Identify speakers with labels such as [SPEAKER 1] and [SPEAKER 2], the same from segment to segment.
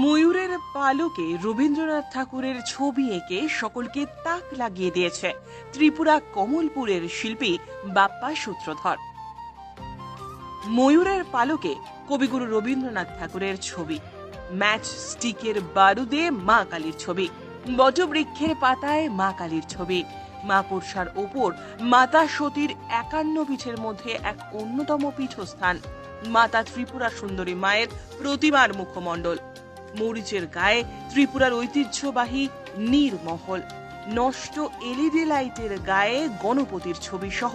[SPEAKER 1] ময়ূরের পালকে রবীন্দ্রনাথ ঠাকুরের ছবি এঁকে সকলকে তাক লাগিয়ে দিয়েছে। ত্রিপুরা কমলপুরের শিল্পী বাপ্পা সূত্রধর। ময়ূরের পালকে কবিগুরু রবীন্দ্রনাথ ঠাকুরের ছবি। ম্যাচ স্টিকের বারুদে মা কালীর ছবি। বটবৃক্ষের পাতায় মা কালীর ছবি। মা কোরসার ওপর মাতা সতীর একান্ন পীঠের মধ্যে এক অন্যতম পীঠস্থান। মাতা ত্রিপুরা সুন্দরী মায়ের প্রতিমার মুখমণ্ডল। মরিচের গায়ে ত্রিপুরার ঐতিহ্যবাহী নীরমহল। নষ্ট এলইডি লাইটের গায়ে গণপতির ছবি সহ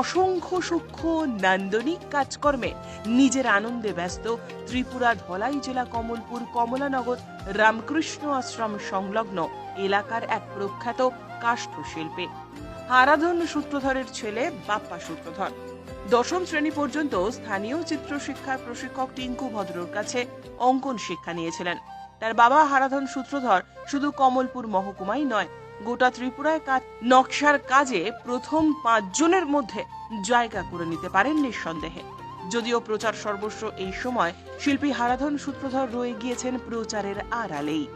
[SPEAKER 1] অসংখ্য সূক্ষ্ম নান্দনিক কাজকর্মে নিজের আনন্দে ব্যস্ত ত্রিপুরা ধলাই জেলা কমলপুর কমলানগর রামকৃষ্ণ আশ্রম সংলগ্ন এলাকার এক প্রখ্যাত কাষ্ঠশিল্পী। আরাধন সূত্রধরের ছেলে বাপ্পা সূত্রধর। দশম শ্রেণি পর্যন্ত স্থানীয় চিত্রশিক্ষার প্রশিক্ষক টিঙ্কু ভদ্রর কাছে অঙ্কন শিক্ষা নিয়েছিলেন। তার বাবা হারাধন সূত্রধর শুধু কমলপুর মহকুমাই নয়, গোটা ত্রিপুরায় কাজ নকশার কাজে প্রথম পাঁচজনের মধ্যে জায়গা করে নিতে পারেন নিঃসন্দেহে। যদিও প্রচার সর্বস্ব এই সময় শিল্পী হারাধন সূত্রধর রয়ে গিয়েছেন প্রচারের আড়ালেই।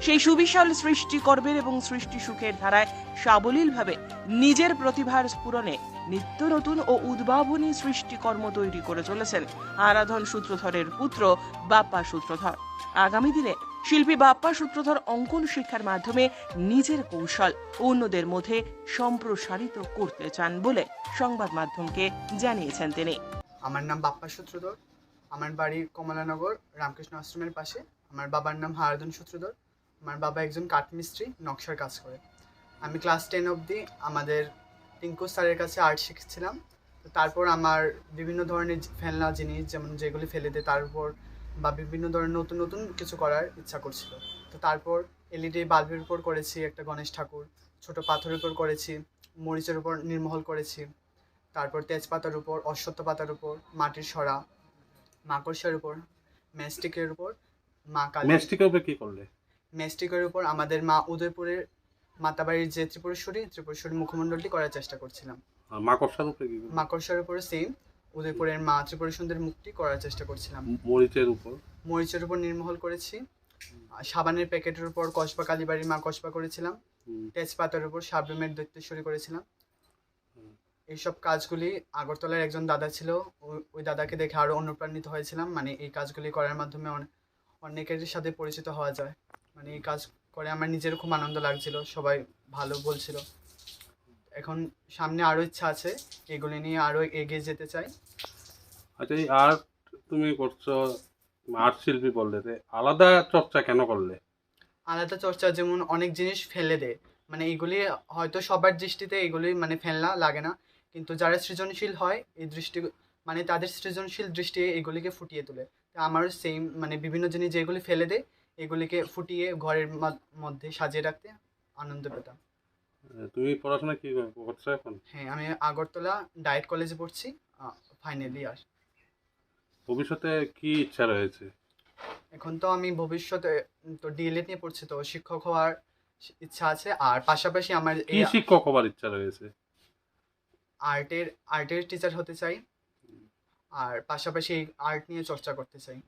[SPEAKER 1] সেই সুবিশাল সৃষ্টি সৃষ্টিকর্মের এবং সৃষ্টি সুখের ধারায় সাবলীলভাবে নিজের প্রতিভার স্ফুরণে নিত্য নতুন ও উদ্ভাবনী সৃষ্টিকর্ম তৈরি করে চলেছেন আরাধন সূত্রধরের পুত্র বাপ্পা সূত্রধর। আগামী দিনে শিল্পী বাপ্পা সূত্রধর অঙ্কন শিক্ষার মাধ্যমে নিজের কৌশল অন্যদের মধ্যে সম্প্রসারিত করতে চান বলে সংবাদ মাধ্যমকে জানিয়েছেন তিনি।
[SPEAKER 2] আমার নাম বাপ্পা সূত্রধর। আমার বাড়ি কমলানগর, রামকৃষ্ণ আশ্রমের পাশে। আমার বাবার নাম হারাধন সূত্রধর। আমার বাবা একজন কাঠমিস্ত্রি, নকশার কাজ করে। আমি ক্লাস টেন অবধি আমাদের টিঙ্কু স্যারের কাছে আর্ট শিখছিলাম। তারপর আমার বিভিন্ন ধরনের ফেলনা জিনিস যেমন যেগুলি ফেলে দেয় তার উপর বা বিভিন্ন ধরনের নতুন নতুন কিছু করার ইচ্ছা করছিল। তো তারপর এলইডি বাল্বের উপর করেছি একটা গণেশ ঠাকুর ছোট পাথরের উপর করেছি মরিচের উপর নির্মহল করেছি তারপর তেজপাতার উপর অশ্বত্থ পাতার উপর মাটির সরা মাকড়সার উপর ম্যাস্টিকের উপর মা কালী
[SPEAKER 3] মেস্টিকের উপরে কি করলে?
[SPEAKER 2] ম্যাস্টিকের উপর আমাদের মা উদয়পুরের মাতাবাড়ির যে ত্রিপুরেশ্বরী ত্রিপুরেশ্বরী মুখমণ্ডলটি করার চেষ্টা করছিলাম।
[SPEAKER 3] মাকড়সার উপরে
[SPEAKER 2] মাকড়সার উপরে সেম উদয়পুরের মা ত্রিপুরা সুন্দর মুখটি করার চেষ্টা করছিলাম।
[SPEAKER 3] মরিচের উপর?
[SPEAKER 2] মরিচের উপর নির্মহল করেছি। আর সাবানের প্যাকেটের উপর কসবা কালীবাড়ির মা কসবা করেছিলাম। তেজপাতার উপর সাবরুমের দৈত্যেশ্বরী করেছিলাম। এইসব কাজগুলি আগরতলার একজন দাদা ছিল ওই- দাদাকে দেখে আরও অনুপ্রাণিত হয়েছিলাম। মানে এই কাজগুলি করার মাধ্যমে অনে- অনেকের সাথে পরিচিত হওয়া যায়। মানে এই কাজ করে আমার নিজের খুব আনন্দ লাগছিল সবাই ভালো বলছিল। এখন সামনে আরও ইচ্ছা আছে এগুলি নিয়ে আরও এগিয়ে যেতে চাই।
[SPEAKER 3] আচ্ছা এই আর্ট তুমি করছ আর্ট শিল্পী বললে আলাদা চর্চা কেন করলে?
[SPEAKER 2] আলাদা চর্চা যেমন অনেক জিনিস ফেলে দেয়। মানে এগুলি হয়তো সবার দৃষ্টিতে এগুলি মানে ফেলনা লাগে না। কিন্তু যারা সৃজনশীল হয় এই দৃষ্টি মানে তাদের সৃজনশীল দৃষ্টি এগুলিকে ফুটিয়ে তোলে। তো আমারও সেম মানে বিভিন্ন জিনিস যেগুলি ফেলে দেয় এগুলিকে ফুটিয়ে ঘরের মধ্যে সাজিয়ে রাখতে আনন্দ পেতাম।
[SPEAKER 3] তুমি পড়াশোনা কি করছ এখন?
[SPEAKER 2] হ্যাঁ আমি আগরতলা ডায়েট কলেজে পড়ছি ফাইনাল ইয়ার
[SPEAKER 3] ভবিষ্যতে কি ইচ্ছা রয়েছে?
[SPEAKER 2] এখন তো আমি ভবিষ্যতে তো ডিএলএড নিয়ে পড়ছি তো শিক্ষক হওয়ার ইচ্ছা আছে আর পাশাপাশি আমার
[SPEAKER 3] কি শিক্ষক হওয়ার ইচ্ছা রয়েছে?
[SPEAKER 2] আর্টের আর্টের টিচার হতে চাই আর পাশাপাশি আর্ট নিয়ে চর্চা করতে চাই।